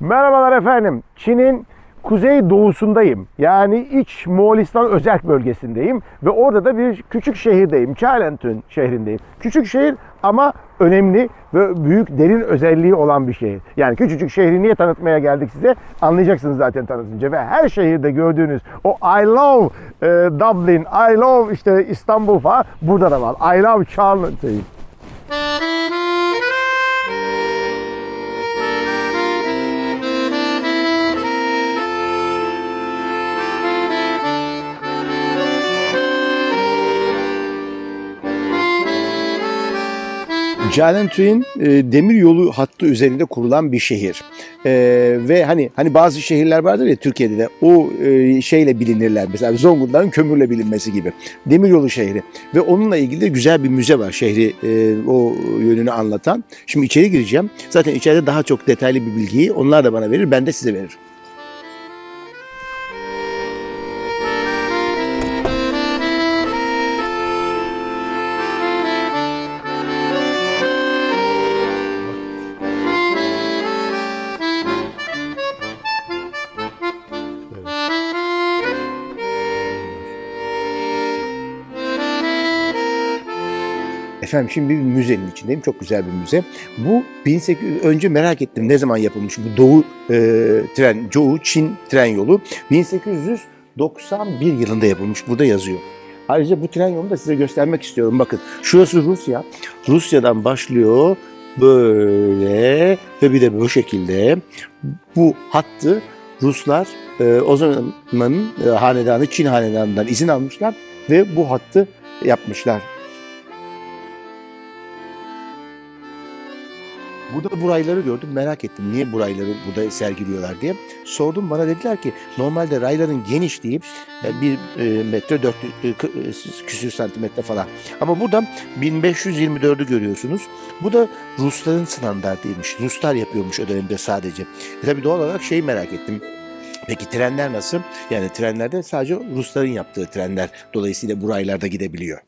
Merhabalar efendim. Çin'in kuzey doğusundayım. Yani iç Moğolistan özel bölgesindeyim ve orada da bir küçük şehirdeyim. Çağlentün şehrindeyim. Küçük şehir ama önemli ve büyük derin özelliği olan bir şehir. Yani küçücük şehri niye tanıtmaya geldik size? Anlayacaksınız zaten tanıtınca ve her şehirde gördüğünüz o I love e, Dublin, I love işte İstanbul falan burada da var. I love Çağlentün. Calentuy'un e, demir yolu hattı üzerinde kurulan bir şehir. E, ve hani hani bazı şehirler vardır ya Türkiye'de de o e, şeyle bilinirler. Mesela Zonguldak'ın kömürle bilinmesi gibi. Demir yolu şehri. Ve onunla ilgili de güzel bir müze var şehri e, o yönünü anlatan. Şimdi içeri gireceğim. Zaten içeride daha çok detaylı bir bilgiyi onlar da bana verir. Ben de size veririm. Efendim şimdi bir müzenin içindeyim. Çok güzel bir müze. Bu 1800 önce merak ettim ne zaman yapılmış bu Doğu e, tren, Doğu Çin tren yolu 1891 yılında yapılmış. Burada yazıyor. Ayrıca bu tren yolunu da size göstermek istiyorum. Bakın şurası Rusya. Rusya'dan başlıyor böyle ve bir de bu şekilde bu hattı Ruslar e, o zamanın e, hanedanı Çin hanedanından izin almışlar ve bu hattı yapmışlar. Burada bu rayları gördüm merak ettim niye bu rayları burada sergiliyorlar diye. Sordum bana dediler ki normalde rayların genişliği e, bir e, metre dört e, küsür santimetre falan. Ama burada 1524'ü görüyorsunuz. Bu da Rusların standartıymış. Ruslar yapıyormuş o dönemde sadece. E tabii doğal olarak şeyi merak ettim. Peki trenler nasıl? Yani trenlerde sadece Rusların yaptığı trenler. Dolayısıyla bu raylarda gidebiliyor.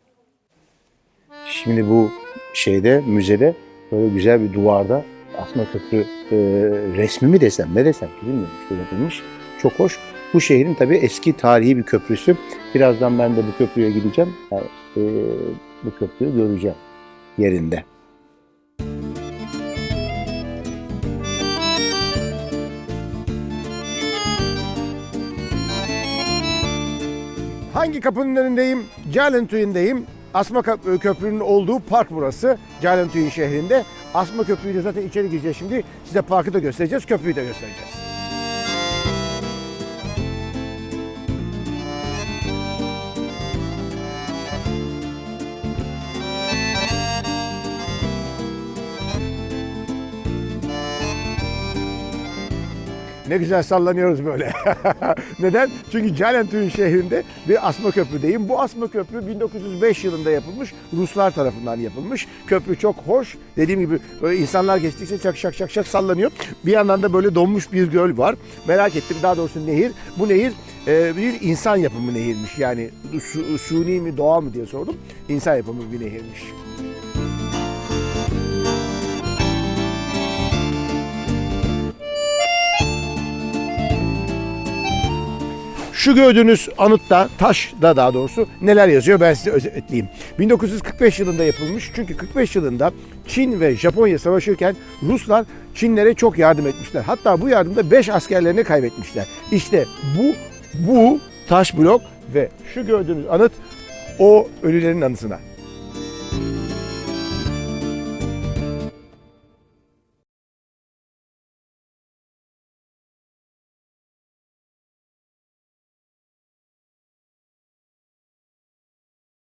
Şimdi bu şeyde müzede böyle güzel bir duvarda Asma Köprü e, resmi mi desem ne desem ki bilmiyorum işte yapılmış. Çok hoş. Bu şehrin tabii eski tarihi bir köprüsü. Birazdan ben de bu köprüye gideceğim. Yani, e, bu köprüyü göreceğim yerinde. Hangi kapının önündeyim? Calentuy'undayım. Asma Köp- Köprü'nün olduğu park burası. Calentuy'un şehrinde. Asma Köprü'yle zaten içeri gireceğiz şimdi. Size parkı da göstereceğiz, köprüyü de göstereceğiz. Ne güzel sallanıyoruz böyle. Neden? Çünkü Calentuy'un şehrinde bir asma köprüdeyim. Bu asma köprü 1905 yılında yapılmış. Ruslar tarafından yapılmış. Köprü çok hoş. Dediğim gibi böyle insanlar geçtikçe çak şak şak şak sallanıyor. Bir yandan da böyle donmuş bir göl var. Merak ettim daha doğrusu nehir. Bu nehir e, bir insan yapımı nehirmiş. Yani su, suni mi doğal mı diye sordum. İnsan yapımı bir nehirmiş. Şu gördüğünüz anıtta, taşda daha doğrusu neler yazıyor ben size özetleyeyim. 1945 yılında yapılmış çünkü 45 yılında Çin ve Japonya savaşırken Ruslar Çinlere çok yardım etmişler. Hatta bu yardımda 5 askerlerini kaybetmişler. İşte bu, bu taş blok ve şu gördüğünüz anıt o ölülerin anısına.